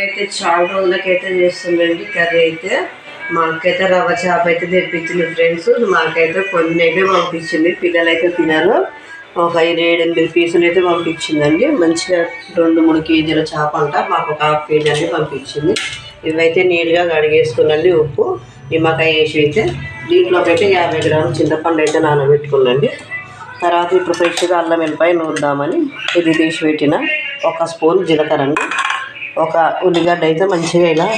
అయితే చాలా రోజులకైతే చేస్తుందండి కర్రీ అయితే. మాకైతే రవ్వ చేప అయితే తెప్పించింది ఫ్రెండ్స్. మాకైతే కొన్ని అయితే పంపించింది. పిల్లలైతే అయితే తినరు. ఒక ఐదు ఏడు ఎనిమిది పీసులు అయితే పంపించిందండి. మంచిగా రెండు మూడు కేజీల చేప అంట. మాకు ఒక హాఫ్ కేజీ అని పంపించింది. ఇవైతే నీట్గా కడిగేసుకున్నాండి ఉప్పు. నిమ్మకాయ వేసి అయితే దీంట్లోకి అయితే యాభై గ్రాములు చింతపండు అయితే నానబెట్టుకున్నాండి. తర్వాత ఇప్పుడు ఫ్రెష్గా అల్లం వెళ్ళిపోయి నూరుదామని ఇది తీసి పెట్టిన. ఒక స్పూన్ జీలకర్ర అండి. ఒక ఉల్లిగడ్డ అయితే మంచిగా ఇలా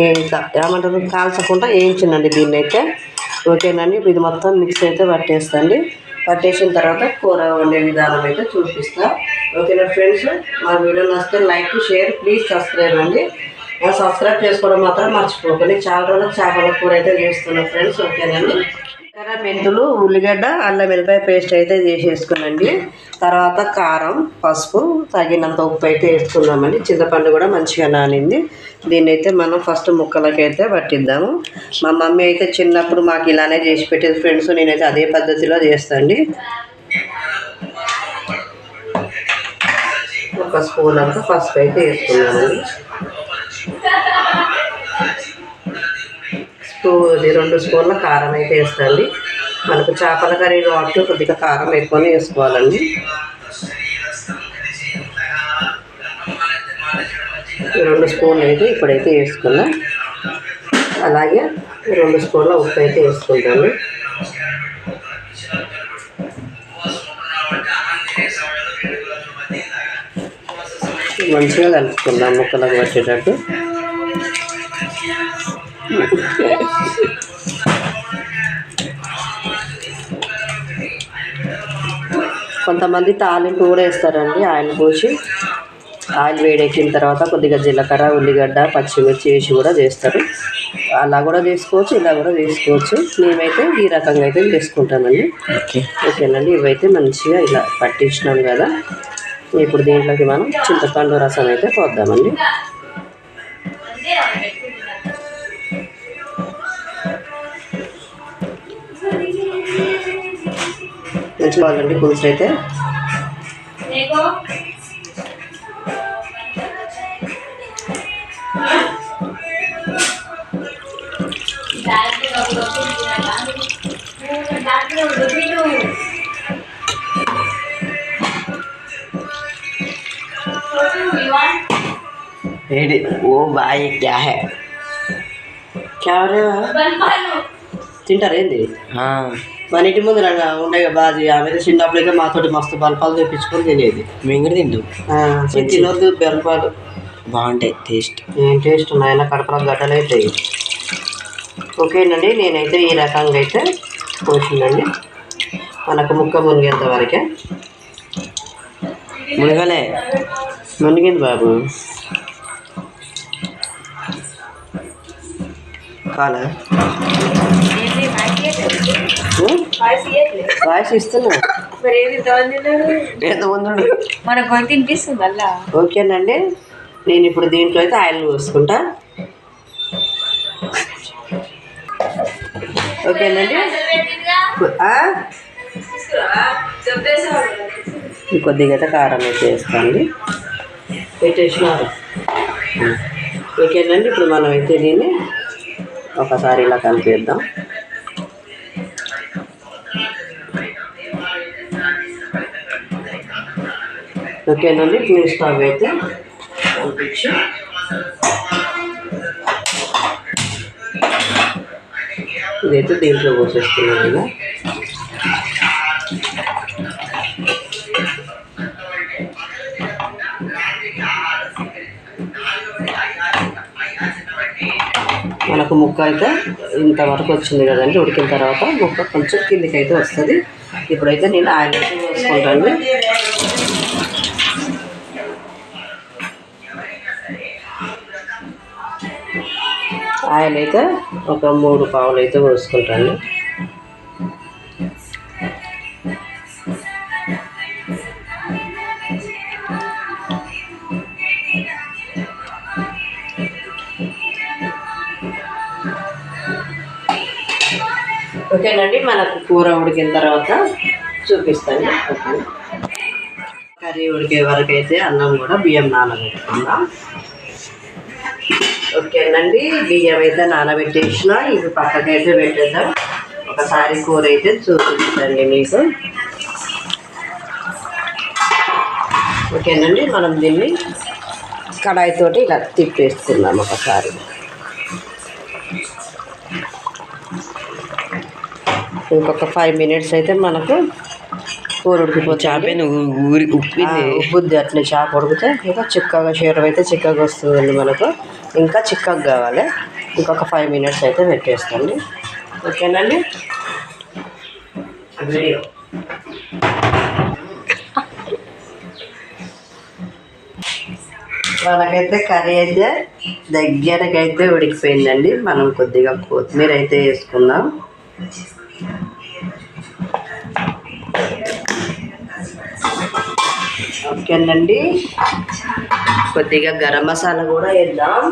ఏమంటారు కాల్చకుండా వేయించండి దీన్ని అయితే. ఓకేనండి? ఇది మొత్తం మిక్స్ అయితే పట్టేస్తండి. పట్టేసిన తర్వాత కూర వండే విధానం అయితే చూపిస్తా. ఓకేనా ఫ్రెండ్స్? మా వీడియో నచ్చితే లైక్ షేర్ ప్లీజ్ సబ్స్క్రైబ్ అండి. సబ్స్క్రైబ్ చేసుకోవడం మాత్రం మర్చిపోకండి. చాలా రోజులు చేపల కూర అయితే చేస్తున్నాం ఫ్రెండ్స్. ఓకేనండి? కర మెంతులు ఉల్లిగడ్డ అల్లం వెల్లిపాయ పేస్ట్ అయితే చేసేసుకునండి. తర్వాత కారం పసుపు తగినంత ఉప్పు అయితే వేసుకుందామండి. చింతపండు కూడా మంచిగా నానింది. దీన్నైతే మనం ఫస్ట్ ముక్కలకైతే పట్టిద్దాము. మా మమ్మీ అయితే చిన్నప్పుడు మాకు ఇలానే చేసి పెట్టేది. ఫ్రెండ్స్ నేనైతే అదే పద్ధతిలో చేస్తాండి. ఒక స్పూన్ అంతా పసుపు అయితే వేసుకున్నామండి స్పూన్ రెండు స్పూన్ల కారం అయితే వేసుకోండి మనకు చేపల కర్రీ కాబట్టి కొద్దిగా కారం ఎక్కువనే వేసుకోవాలండి. ఈ రెండు స్పూన్లు అయితే ఇప్పుడైతే వేసుకున్నా. అలాగే రెండు స్పూన్ల ఉప్పు అయితే వేసుకుంటాను. మంచిగా కలుపుకుందాం ముక్కలకు వచ్చేటట్టు. కొంతమంది తాలింపు కూడా వేస్తారండి ఆయిల్ పోసి. ఆయిల్ వేడెక్కిన తర్వాత కొద్దిగా జీలకర్ర ఉల్లిగడ్డ పచ్చిమిర్చి వేసి కూడా చేస్తారు. అలా కూడా చేసుకోవచ్చు ఇలా కూడా చేసుకోవచ్చు. మేమైతే ఈ రకంగా అయితే చేసుకుంటామండి. ఓకే. ఓకేనండి ఇవైతే మంచిగా ఇలా పట్టించినాం కదా. ఇప్పుడు దీంట్లోకి మనం చింతపండు రసం అయితే పోద్దామండి. మంచిగా వాళ్ళండి పులుసు అయితే रेडी वो भाई क्या है క్యారే తింటారు ఏంది? మన ఇంటి ముందు ఉండే బాజీ ఆమె చిన్నప్పుడు అయితే మాతోటి మస్తు బల్పాలు తెప్పించుకొని తినేది. మేము కూడా తింటాం. తినొద్దు బెల్పాలు బాగుంటాయి టేస్ట్. టేస్ట్ ఉన్నాయన్న కడపల గడ్డలు అవుతాయి ఓకేనండి నేనైతే ఈ రకంగా అయితే పోసిందండి మనకు ముక్క మునిగేంత వరకే. మునగలే? మునిగింది బాబు. కాలా? వాయిస్ ఇస్తున్నా ఎంత ముందు మన గొంతు వినిపిస్తుంది మళ్ళా ఓకేనండి. నేను ఇప్పుడు దీంట్లో అయితే ఆయిల్ పోసుకుంటా. ఓకేనండి. కొద్దిగా అయితే కారం అయితే వేసుకోండి పెట్టేసినారు. ఓకేనండి ఇప్పుడు మనం అయితే దీన్ని ఒకసారి ఇలా కలిపేద్దాం. ఓకేనండి ఇప్పుడు స్టవ్ అయితే. పంపించి ఇదైతే దీంట్లో పోసేస్తున్నాను ఇలా మనకు ముక్క అయితే ఇంతవరకు వచ్చింది కదండి ఉడికిన తర్వాత ముక్క కొంచెం కిందికి అయితే వస్తుంది. ఇప్పుడైతే నేను ఆయిల్ వేసుకుంటాను. ఆయిల్ అయితే ఒక మూడు పావులు అయితే పోసుకుంటాను ఓకేనండి మనకు కూర ఉడికిన తర్వాత చూపిస్తాను. కర్రీ ఉడికే వరకు అయితే అన్నం కూడా బియ్యం నానబెట్టుకుందాం. ఓకేనండి బియ్యం అయితే నానబెట్టేసిన ఇవి పక్కకైతే పెట్టేద్దాం. ఒకసారి కూర అయితే చూపించండి మీకు. ఓకేనండి మనం దీన్ని కడాయితోటి ఇలా తిప్పేసుకుందాం ఒకసారి. ఇంకొక ఫైవ్ మినిట్స్ అయితే మనకు కూర ఉడికిపోతుంది. చేపను ఊరి ఉప్పింది. బుద్ధి అట్లా చేప ఉడికితే ఇంకా చిక్కగా చీర అయితే చిక్కగా వస్తుందండి మనకు. ఇంకా చిక్కగా కావాలి. ఇంకొక ఫైవ్ మినిట్స్ అయితే పెట్టేసుకోండి ఓకేనండి? మనకైతే కర్రీ అయితే దగ్గరకైతే ఉడికిపోయిందండి. మనం కొద్దిగా కొత్తిమీర అయితే వేసుకుందాం. ఓకేనండి. కొద్దిగా గరం మసాలా కూడా వేద్దాం.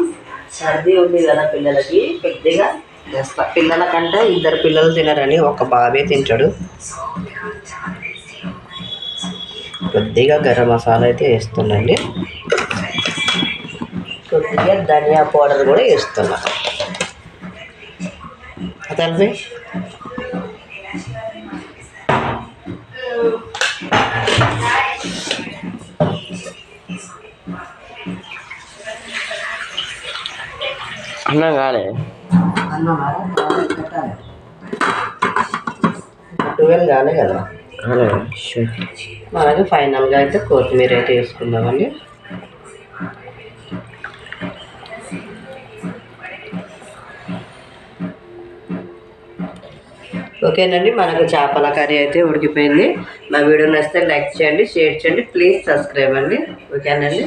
సర్ది ఉంది కదా పిల్లలకి కొద్దిగా వేస్తా. పిల్లలకంటే ఇద్దరు పిల్లలు తినరని ఒక బాబే తింటాడు. కొద్దిగా గరం మసాలా అయితే వేస్తుందండి కొద్దిగా ధనియా పౌడర్ కూడా వేస్తున్నా. అతనిపై అన్నం కాలే ట్వెల్వ్ కాలే కదా మనకి ఫైనల్గా అయితే కొత్తిమీర అయితే వేసుకుందామండి. ఓకేనండి మనకు చేపల కర్రీ అయితే ఉడికిపోయింది. మా వీడియో నచ్చితే లైక్ చేయండి షేర్ చేయండి. ప్లీజ్ సబ్స్క్రైబ్ అండి. ఓకేనండి.